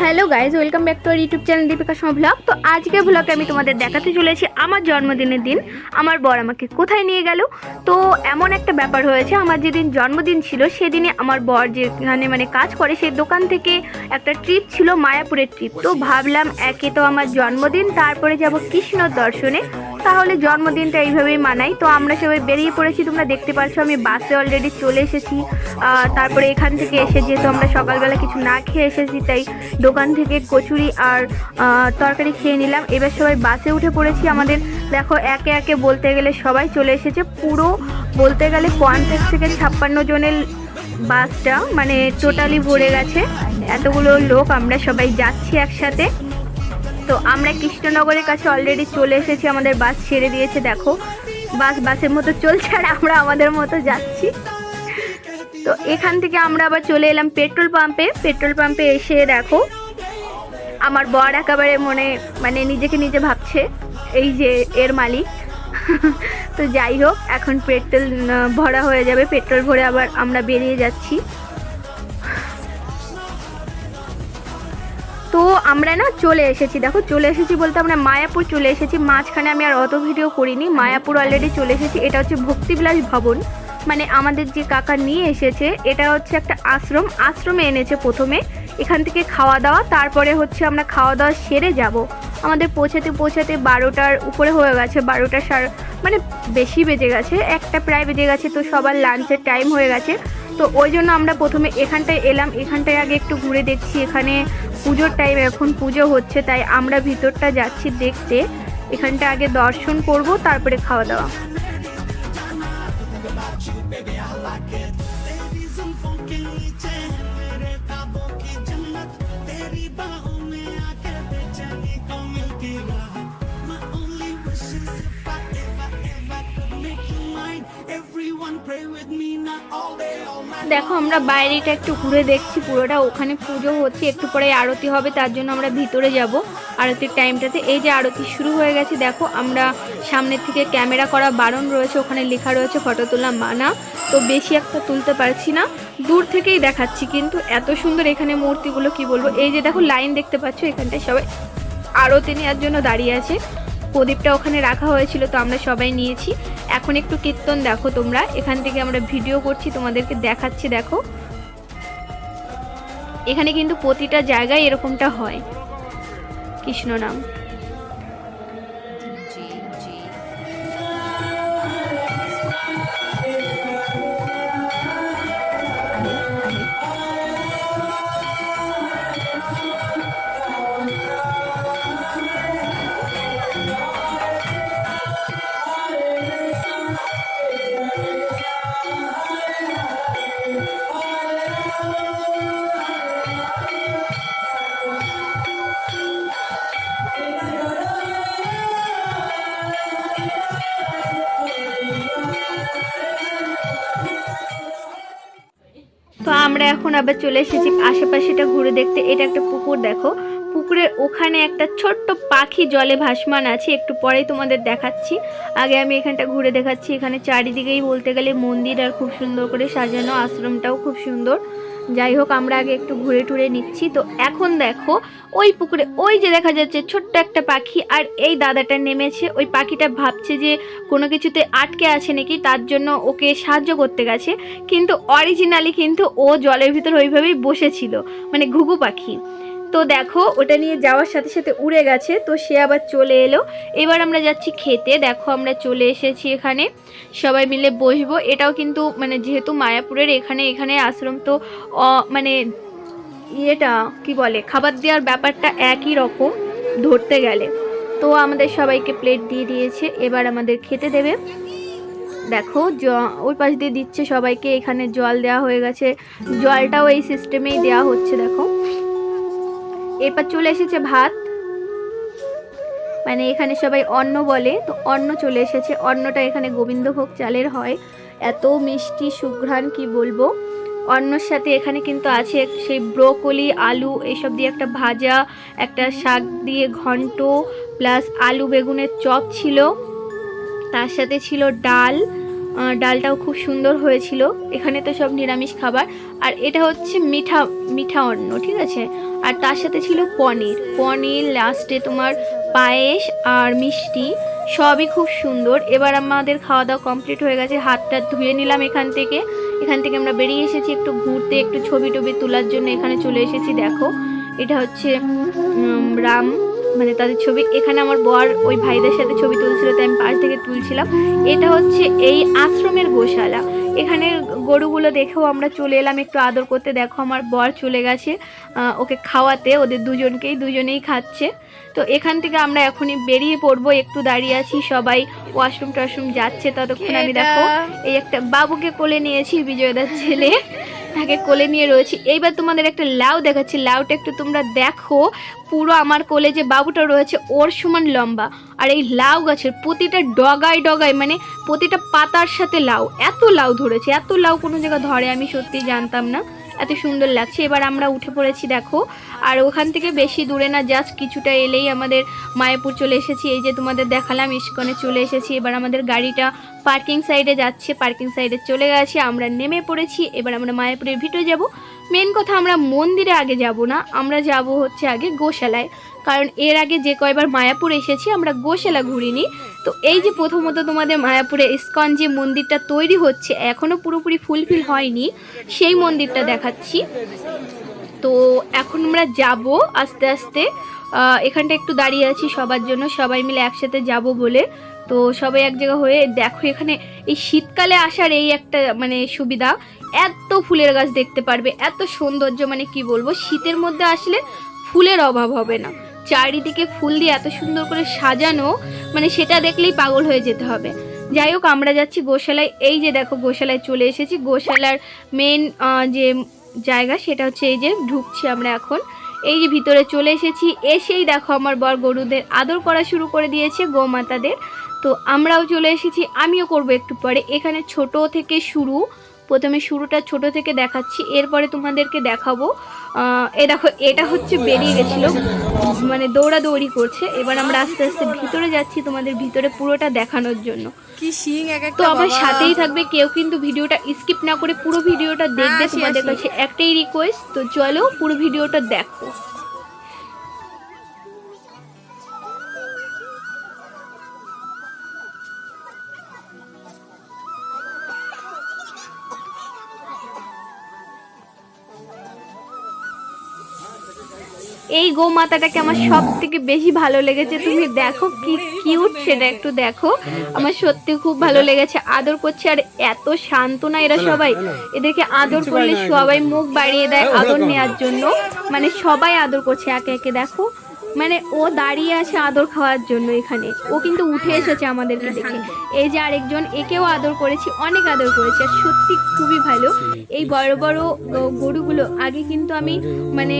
Hello guys welcome back to our YouTube channel Deepika Sharma vlog তো আজকে ব্লগে আমি তোমাদের দেখাতে চলেছি আমার জন্মদিনের দিন। আমার বর আমাকে কোথায় নিয়ে গেল? তো এমন একটা ব্যাপার হয়েছে, আমার যেদিন জন্মদিন ছিল, সেদিনে আমার বর যেখানে মানে কাজ করে, সেই দোকান থেকে একটা ট্রিপ ছিল, মায়াপুরের ট্রিপ তো ভাবলাম একে তো আমার জন্মদিন, তারপরে যাব কৃষ্ণ দর্শনে। তাহলে জন্মদিনটা এইভাবেই মানাই। তো আমরা সবাই বেরিয়ে পড়েছি, তোমরা দেখতে পাচ্ছ আমি বাসে অলরেডি চলে এসেছি। তারপরে এখান থেকে এসে যেহেতু আমরা সকালবেলা কিছু না খেয়ে এসেছি, তাই দোকান থেকে কচুরি আর তরকারি খেয়ে নিলাম। এবার সবাই বাসে উঠে পড়েছি আমাদের। দেখো, একে একে বলতে গেলে সবাই চলে এসেছে। পুরো বলতে গেলে পঞ্চাশ থেকে ছাপ্পান্ন জনের বাসটা মানে টোটালি ভরে গেছে। এতগুলো লোক, আমরা সবাই যাচ্ছি একসাথে। তো আমরা কৃষ্ণনগরের কাছে অলরেডি চলে এসেছি, আমাদের বাস ছেড়ে দিয়েছে, দেখো। বাস, বাসের মতো চলছে আর আমরা আমাদের মতো যাচ্ছি। তো এখান থেকে আমরা আবার চলে এলাম পেট্রোল পাম্পে। পেট্রোল পাম্পে এসে দেখো, আমার বর একেবারে মনে মানে নিজেকে নিজে ভাবছে, এই যে এর মালিক। তো যাই হোক, এখন পেট্রোল ভরা হয়ে যাবে। পেট্রোল ভরে আবার আমরা বেরিয়ে যাচ্ছি। তো আমরা না চলে এসেছি। দেখো, চলে এসেছি বলতে আমরা মায়াপুর চলে এসেছি। মাঝখানে আমি আর অত ভিডিও করিনি। মায়াপুর অলরেডি চলে এসেছি। এটা হচ্ছে ভক্তিবিলাস ভবন। মানে আমাদের যে কাকা নিয়ে এসেছে, এটা হচ্ছে একটা আশ্রম। আশ্রমে এনেছে প্রথমে। এখান থেকে খাওয়া দাওয়া। তারপরে হচ্ছে আমরা খাওয়া দাওয়া সেরে যাব। আমাদের পৌঁছাতে পৌঁছাতে বারোটার উপরে হয়ে গেছে। বারোটা সার মানে বেশি বেজে গেছে। একটা প্রায় বেজে গেছে। তো সবার লাঞ্চের টাইম হয়ে গেছে। তো ওই জন্য আমরা প্রথমে এখানটায় এলাম। এখানটায় আগে একটু ঘুরে দেখছি এখানে পুজোর টাইম এখন পুজো হচ্ছে, তাই আমরা ভিতরটা যাচ্ছি দেখতে। এখানটা আগে দর্শন করব, তারপরে খাওয়া দাওয়া। দেখো, আমরা বাইরেটা একটু ঘুরে দেখছি, পুরোটা ওখানে পুজো হচ্ছে, একটু পরে আরতি হবে, তার জন্য আমরা ভিতরে যাব। আরতির টাইমটাতে এই যে আরতি শুরু হয়ে গেছে, দেখো, আমরা সামনের থেকে ক্যামেরা করা বারণ রয়েছে, ওখানে লেখা রয়েছে ফটো তোলা মানা। তো বেশি একটা তুলতে পারছি না, দূর থেকেই দেখাচ্ছি, কিন্তু এত সুন্দর এখানে মূর্তিগুলো, কি বলব? এই যে দেখো লাইন দেখতে পাচ্ছ, এখানটায় সবাই আরতি নেওয়ার জন্য দাঁড়িয়ে আছে। প্রদীপটা ওখানে রাখা হয়েছিল, তো আমরা সবাই নিয়েছি। এখন একটু কীর্তন দেখো তোমরা। এখান থেকে আমরা ভিডিও করছি, তোমাদেরকে দেখাচ্ছি, দেখো। এখানে কিন্তু প্রতিটা জায়গায় এরকমটা হয়। কৃষ্ণ নাম। এখন আবার চলে এসেছি আশেপাশেটা ঘুরে দেখতে। এটা একটা পুকুর, দেখো। পুকুরের ওখানে একটা ছোট্ট পাখি জলে ভাসমান আছে, একটু পরেই তোমাদের দেখাচ্ছি। আগে আমি এখানটা ঘুরে দেখাচ্ছি, এখানে চারিদিকেই বলতে গেলে মন্দির আর খুব সুন্দর করে সাজানো, আশ্রমটাও খুব সুন্দর। যাই হোক আমরা আগে একটু ঘুরে টুরে নিচ্ছি। তো এখন দেখো, ওই পুকুরে, ওই যে দেখা যাচ্ছে ছোট্ট একটা পাখি, আর এই দাদাটা নেমেছে। ওই পাখিটা ভাবছে যে কোনো কিছুতে আটকে আছে নাকি, তার জন্য ওকে সাহায্য করতে গেছে। কিন্তু অরিজিনালি কিন্তু ও জলের ভিতর ওইভাবেই বসেছিল মানে ঘুঘু পাখি। তো দেখো, ওটা নিয়ে যাওয়ার সাথে সাথে উড়ে গেছে, তো সে আবার চলে এলো। এবার আমরা যাচ্ছি খেতে। দেখো, আমরা চলে এসেছি এখানে। সবাই মিলে বসবো। এটাও কিন্তু মানে যেহেতু মায়াপুরের এখানে এখানে আশ্রম, তো মানে ইয়েটা, কি বলে, খাবার দেওয়ার ব্যাপারটা একই রকম ধরতে গেলে। তো আমাদের সবাইকে প্লেট দিয়ে দিয়েছে। এবার আমাদের খেতে দেবে। দেখো, জ- ওই পাশ দিয়ে দিচ্ছে সবাইকে। এখানে জল দেওয়া হয়ে গেছে। জলটাও এই সিস্টেমেই দেওয়া হচ্ছে, দেখো। এরপর চলে এসেছে ভাত। মানে এখানে সবাই অন্ন বলে, তো অন্ন চলে এসেছে। অন্নটা এখানে গোবিন্দভোগ চালের হয়। এত মিষ্টি, সুঘ্রাণ, কি বলব? অন্নর সাথে এখানে কিন্তু আছে সেই ব্রোকলি, আলু, এসব দিয়ে একটা ভাজা, একটা শাক দিয়ে ঘন্ট, প্লাস আলু বেগুনের চপ ছিল। তার সাথে ছিল ডাল। ডালটাও খুব সুন্দর হয়েছিল। এখানে তো সব নিরামিষ খাবার। আর এটা হচ্ছে মিঠা মিঠা অন্ন, ঠিক আছে? আর তার সাথে ছিল পনির। পনির, লাস্টে তোমার পায়েস আর মিষ্টি। সবই খুব সুন্দর। এবার আমাদের খাওয়া দাওয়া কমপ্লিট হয়ে গেছে। হাতটা ধুয়ে নিলাম এখান থেকে। এখান থেকে আমরা বেরিয়ে এসেছি একটু ঘুরতে, একটু ছবি টবি তোলার জন্য এখানে চলে এসেছি, দেখো। এটা হচ্ছে রাম। মানে তাদের ছবি, এখানে আমার বর ওই ভাইদের সাথে ছবি তুলছিল, তাই আমি পাশ থেকে তুলছিলাম। এটা হচ্ছে এই আশ্রমের গোশালা। এখানে গরুগুলো দেখেও আমরা চলে এলাম, একটু আদর করতে। দেখো আমার বর চলে গেছে ওকে খাওয়াতে, ওদের দুজনকেই, দুজনেই খাচ্ছে। তো এখান থেকে আমরা এখনই বেরিয়ে পড়ব একটু দাঁড়িয়ে আছি সবাই। ওয়াশরুম টাশরুম যাচ্ছে ততক্ষণ আমি দেখো এই একটা বাবুকে কোলে নিয়েছি বিজয়দার ছেলে। তাকে কোলে নিয়ে রয়েছি। এইবার তোমাদের একটা লাউ দেখাচ্ছি। লাউটা একটু তোমরা দেখো পুরো আমার কোলে যে বাবুটা রয়েছে ওর সমান লম্বা। আর এই লাউ গাছের প্রতিটা ডগায় ডগায় মানে প্রতিটা পাতার সাথে লাউ এত লাউ ধরেছে এত লাউ কোনো জায়গায় ধরে আমি সত্যি জানতাম না। এত সুন্দর লাগছে। এবার আমরা উঠে পড়েছি, দেখো। আর ওখান থেকে বেশি দূরে না জাস্ট কিছুটা এলেই আমাদের মায়াপুর চলে এসেছি। এই যে তোমাদের দেখালাম, ইস্কনে চলে এসেছি। এবার আমাদের গাড়িটা পার্কিং সাইডে যাচ্ছে। পার্কিং সাইডে চলে গেছে, আমরা নেমে পড়েছি। এবার আমরা মায়াপুরের ভিতরে যাব। মেন কথা, আমরা মন্দিরে আগে যাব না, আমরা যাব হচ্ছে আগে গোশালায়। কারণ এর আগে যে কয়বার মায়াপুর এসেছি, আমরা গোশালা ঘুরিনি। তো এই যে প্রথমত তোমাদের মায়াপুরে ইস্কন যে মন্দিরটা তৈরি হচ্ছে এখনও পুরোপুরি ফুলফিল হয়নি, সেই মন্দিরটা দেখাচ্ছি। তো এখন আমরা যাব আস্তে আস্তে এখানটা একটু দাঁড়িয়ে আছি সবার জন্য, সবাই মিলে একসাথে যাব বলে। তো সবাই এক জায়গা হয়ে দেখো এখানে, এই শীতকালে আসার এই একটা মানে সুবিধা, এত ফুলের গাছ দেখতে পারবে, এত সৌন্দর্য মানে কি বলব, শীতের মধ্যে আসলে ফুলের অভাব হবে না। চারিদিকে ফুল দিয়ে এত সুন্দর করে সাজানো মানে সেটা দেখলেই পাগল হয়ে যেতে হবে। যাই হোক, আমরা যাচ্ছি গোশালায়। এই যে দেখো, গোশালায় চলে এসেছি। গোশালার মেন যে জায়গা, সেটা হচ্ছে এই যে ঢুকছি আমরা এখন। এই যে ভিতরে চলে এসেছি। এসেই দেখো, আমার বর গরুদের আদর করা শুরু করে দিয়েছে গোমাতাদের। তো আমরাও চলে এসেছি। আমিও করব একটু পরে। এখানে ছোট থেকে শুরু। প্রথমে শুরুটা ছোট থেকে দেখাচ্ছি এরপরে তোমাদেরকে দেখাবো। এ দেখো এটা হচ্ছে বেরিয়ে গেছিল মানে দৌড়াদৌড়ি করছে। এবার আমরা আস্তে আস্তে ভিতরে যাচ্ছি তোমাদের ভিতরে পুরোটা দেখানোর জন্য। কি শিং এক তো আমার সাথেই থাকবে কেউ কিন্তু ভিডিওটা স্কিপ না করে পুরো ভিডিওটা দেখবে তোমাদের কাছে একটাই রিকোয়েস্ট তো চলো পুরো ভিডিওটা দেখো। এই গোমাতাটাকে আমার সব থেকে বেশি ভালো লেগেছে। তুমি দেখো কি কিউট সেটা একটু দেখো। আমার সত্যি খুব ভালো লেগেছে আদর করছে আর এত শান্ত না এরা সবাই। এদেরকে আদর করলে সবাই মুখ বাড়িয়ে দেয় আদর নেওয়ার জন্য। মানে সবাই আদর করছে একে একে দেখো। মানে ও দাঁড়িয়ে আছে আদর খাওয়ার জন্য এখানে। ও কিন্তু উঠে এসেছে আমাদেরকে দেখে। এই যে আরেকজন একেও আদর করেছি অনেক আদর করেছি আর সত্যি খুবই ভালো। এই বড় বড় গরুগুলো আগে কিন্তু আমি মানে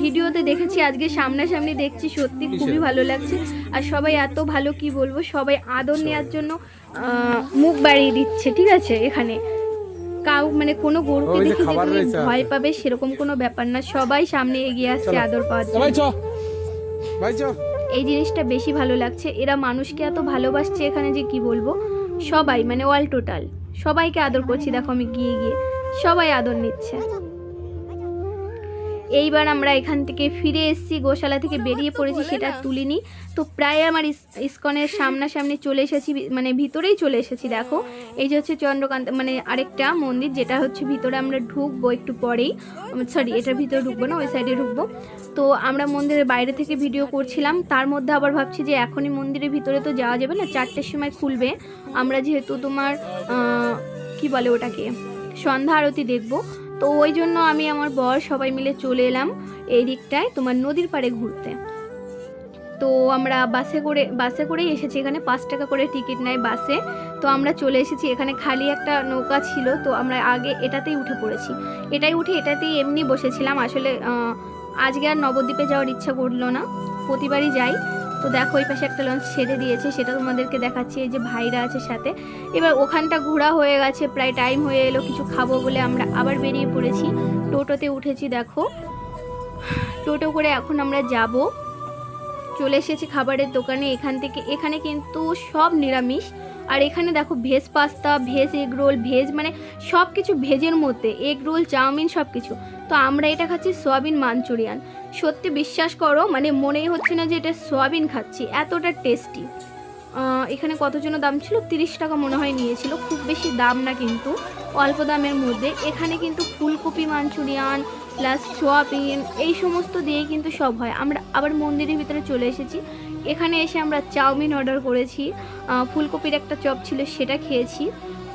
ভিডিওতে দেখেছি আজকে সামনাসামনি দেখছি সত্যি খুবই ভালো লাগছে। আর সবাই এত ভালো কি বলব সবাই আদর নেওয়ার জন্য মুখ বাড়িয়ে দিচ্ছে ঠিক আছে? এখানে কাউ মানে কোনো গরুকে দেখে যে তুমি ভয় পাবে সেরকম কোনো ব্যাপার না। সবাই সামনে এগিয়ে আসছে আদর পাওয়ার জন্য। এই জিনিসটা বেশি ভালো লাগছে। এরা মানুষকে এত ভালোবাসছে এখানে যে কি বলব? সবাই মানে অল টোটাল সবাইকে আদর করছি, দেখো আমি গিয়ে গিয়ে। সবাই আদর নিচ্ছে। এইবার আমরা এখান থেকে ফিরে এসেছি গোশালা থেকে বেরিয়ে পড়েছি সেটা তুলিনি। তো প্রায় আমার ইস- ইস্কনের সামনাসামনি চলে এসেছি মানে ভিতরেই চলে এসেছি দেখো। এই যে হচ্ছে চন্দ্রকান্ত মানে আরেকটা মন্দির যেটা হচ্ছে ভিতরে আমরা ঢুকবো একটু পরেই। সরি এটার ভিতরে ঢুকবো না ওই সাইডে ঢুকবো। তো আমরা মন্দিরের বাইরে থেকে ভিডিও করছিলাম তার মধ্যে আবার ভাবছি যে এখনই মন্দিরের ভিতরে তো যাওয়া যাবে না চারটের সময় খুলবে। আমরা যেহেতু তোমার কি বলে ওটাকে সন্ধ্যা আরতি দেখব। তো ওই জন্য আমি আমার বর সবাই মিলে চলে এলাম এই দিকটায়, তোমার নদীর পাড়ে ঘুরতে। তো আমরা বাসে করে, বাসে করেই এসেছি, এখানে পাঁচ টাকা করে টিকিট নেয় বাসে। তো আমরা চলে এসেছি, এখানে খালি একটা নৌকা ছিল, তো আমরা আগে এটাতেই উঠে পড়েছি। এটাই উঠে এটাতেই এমনি বসেছিলাম, আসলে আজকে আর নবদ্বীপে যাওয়ার ইচ্ছা করল না। প্রতিবারই যাই। তো দেখো ওই পাশে একটা লঞ্চ ছেড়ে দিয়েছে, সেটা তোমাদেরকে দেখাচ্ছি, এই যে ভাইরা আছে সাথে। এবার ওখানটা ঘোরা হয়ে গেছে, প্রায় টাইম হয়ে এলো, কিছু খাব বলে আমরা আবার বেরিয়ে পড়েছি। টোটোতে উঠেছি, দেখো। টোটো করে এখন আমরা যাব। চলে এসেছি খাবারের দোকানে, এখান থেকে, এখানে কিন্তু সব নিরামিষ। আর এখানে দেখো veg pasta, veg egg roll, veg মানে সব কিছু ভেজের মধ্যে, এগ রোল, চাউমিন সব কিছু তো আমরা এটা খাচ্ছি সয়াবিন মাঞ্চুরিয়ান। সত্যি বিশ্বাস করো মানে মনেই হচ্ছে না যে এটা সয়াবিন খাচ্ছি, এতটা টেস্টি। এখানে কত জন্য দাম ছিল? তিরিশ টাকা মনে হয় নিয়েছিল, খুব বেশি দাম না কিন্তু, অল্প দামের মধ্যে। এখানে কিন্তু ফুলকপি মাঞ্চুরিয়ান প্লাস সোয়াবিন, এই সমস্ত দিয়ে কিন্তু সব হয়। আমরা আবার মন্দিরের ভিতরে চলে এসেছি। এখানে এসে আমরা চাউমিন অর্ডার করেছি। ফুলকপির একটা চপ ছিল সেটা খেয়েছি।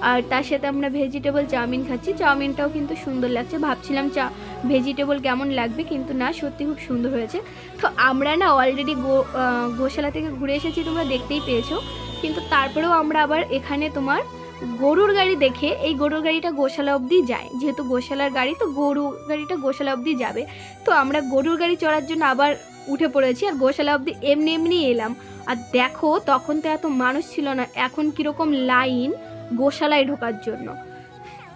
আর তার সাথে আমরা ভেজিটেবল চাউমিন খাচ্ছি। চাউমিনটাও কিন্তু সুন্দর লাগছে। ভাবছিলাম চা ভেজিটেবল কেমন লাগবে কিন্তু না, সত্যি খুব সুন্দর হয়েছে। তো আমরা না অলরেডি গো গোশালা থেকে ঘুরে এসেছি, তোমরা দেখতেই পেয়েছ। কিন্তু তারপরেও আমরা আবার এখানে তোমার গরুর গাড়ি দেখে এই গরুর গাড়িটা গোশালা অবধি যায়। যেহেতু গোশালার গাড়ি, তো গরু গাড়িটা গোশালা অবধি যাবে। তো আমরা গরুর গাড়ি চড়ার জন্য আবার উঠে পড়েছি আর গোশালা অবধি এমনি এমনি এলাম। আর দেখো, তখন তো এত মানুষ ছিল না। এখন কীরকম লাইন গোশালায় ঢোকার জন্য।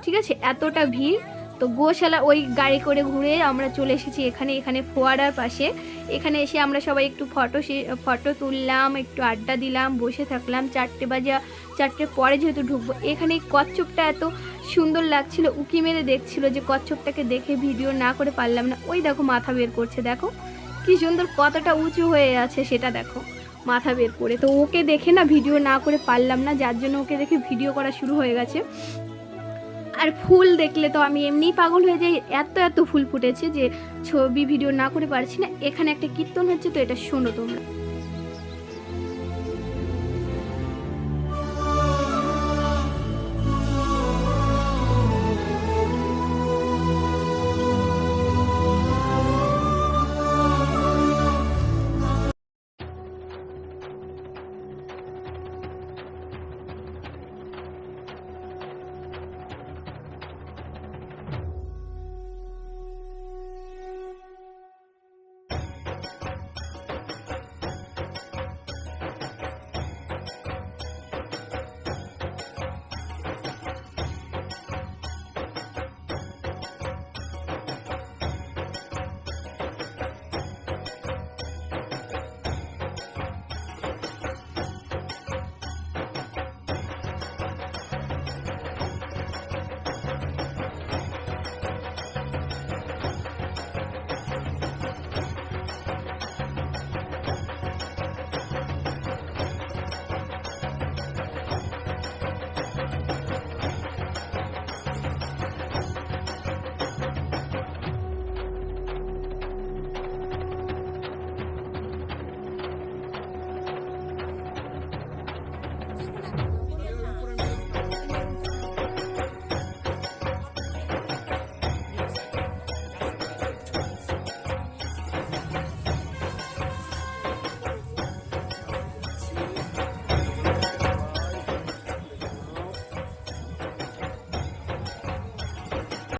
ঠিক আছে? এতটা ভিড়। তো গোশালা ওই গাড়ি করে ঘুরে আমরা চলে এসেছি এখানে এখানে ফোয়ারার পাশে। এখানে এসে আমরা সবাই একটু ফটো ফটো তুললাম, একটু আড্ডা দিলাম, বসে থাকলাম। চারটে বাজা চারটে পরে যেহেতু ঢুকবো, এখানে কচ্ছপটা এত সুন্দর লাগছিল, উকি মেরে দেখছিল যে কচ্ছপটাকে দেখে ভিডিও না করে পারলাম না। ওই দেখো মাথা বের করছে, দেখো। কি সুন্দর কতটা উঁচু হয়ে আছে সেটা দেখো, মাথা বের করে। তো ওকে দেখে না ভিডিও না করে পারলাম না, যার জন্য ওকে দেখে ভিডিও করা শুরু হয়ে গেছে। আর ফুল দেখলে তো আমি এমনি পাগল হয়ে যাই, এত এত ফুল ফুটেছে যে ছবি, ভিডিও না করে পারছি না। এখানে একটা কীর্তন হচ্ছে, তো এটা শোনো তোমরা।